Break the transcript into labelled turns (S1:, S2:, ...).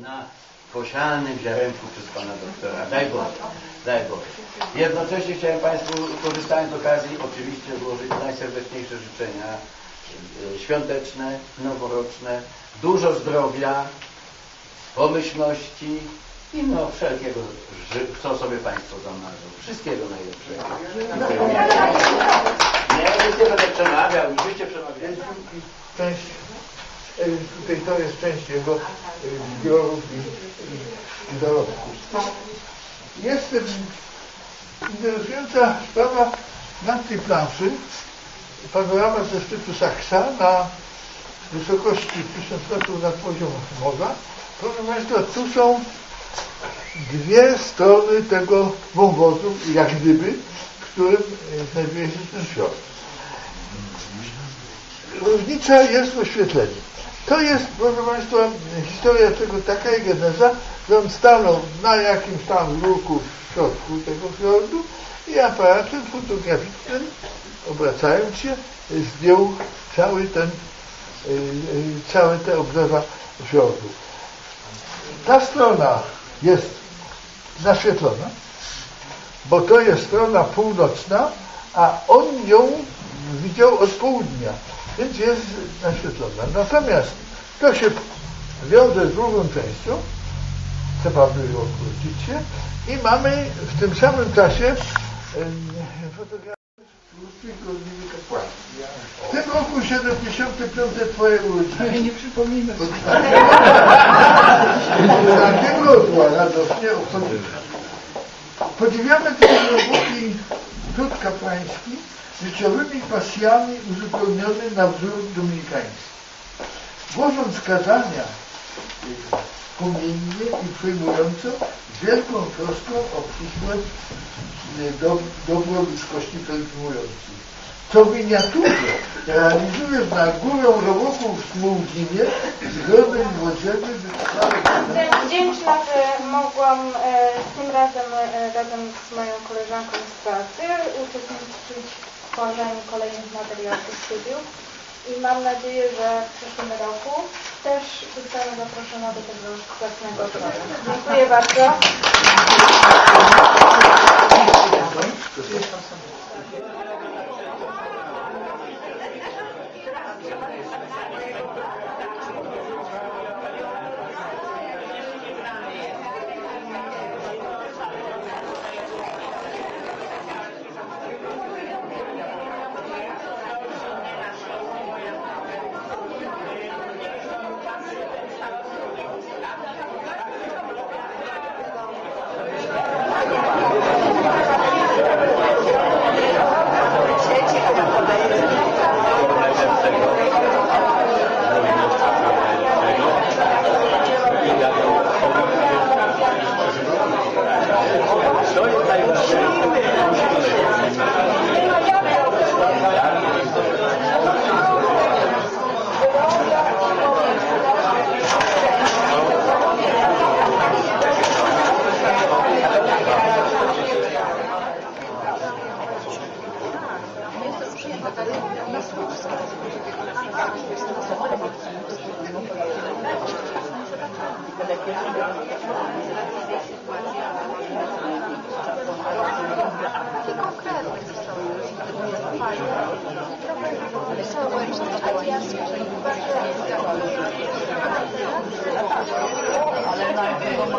S1: na posianym ziarenku przez Pana doktora. Daj Boże, daj Boże. Jednocześnie chciałem Państwu, korzystając z okazji, oczywiście złożyć najserdeczniejsze życzenia e, świąteczne, noworoczne, dużo zdrowia, pomyślności i no wszelkiego, co sobie Państwo zamarzą. Wszystkiego najlepszego. Nie, nic nie będę przemawiał, już byście przemawiali.
S2: część, e, tutaj to jest część jego e, zbiorów i, i, i dorobków. Jest interesująca sprawa na tej planszy panorama ze szczytu Saksa na wysokości 1000 metrów nad poziomem morza. Proszę Państwa, tu są dwie strony tego wąwozu, jak gdyby, w którym e, znajduje się ten fiord różnica jest w oświetleniu. To jest, proszę Państwa, historia tego taka i geneza, że on stanął na jakimś tam luku w środku tego fiordu i aparatem fotograficznym, obracając się, zdjął cały ten, y, y, całe te obrzeża fiordu. Ta strona jest naświetlona, bo to jest strona północna, a on ją widział od południa, więc jest naświetlona. Natomiast to się wiąże z drugą częścią, trzeba by odwrócić się i mamy w tym samym czasie fotografię. W tym roku 75. twoje urodziny. Nie przypomnijmy. Takiego odła radośnie obchodzimy. Podziwiamy też roboty trud kapłański życiowymi pasjami uzupełniony na wzór dominikański. Głożąc kazania y, płomiennie i przejmująco, z wielką troską o przyszłe y, do, dobro ludzkości pielgrzymujących. Co miniaturze realizujesz na górę rowoków w Smułginie z grobem młodzieży
S3: Jestem wdzięczna, że mogłam e, tym razem e, razem z moją koleżanką z pracy uczestniczyć w tworzeniu kolejnych materiałów do studiów i mam nadzieję, że w przyszłym roku też zostanę zaproszona do tego zacnego grobu. Dziękuję bardzo.
S4: Ale najpierw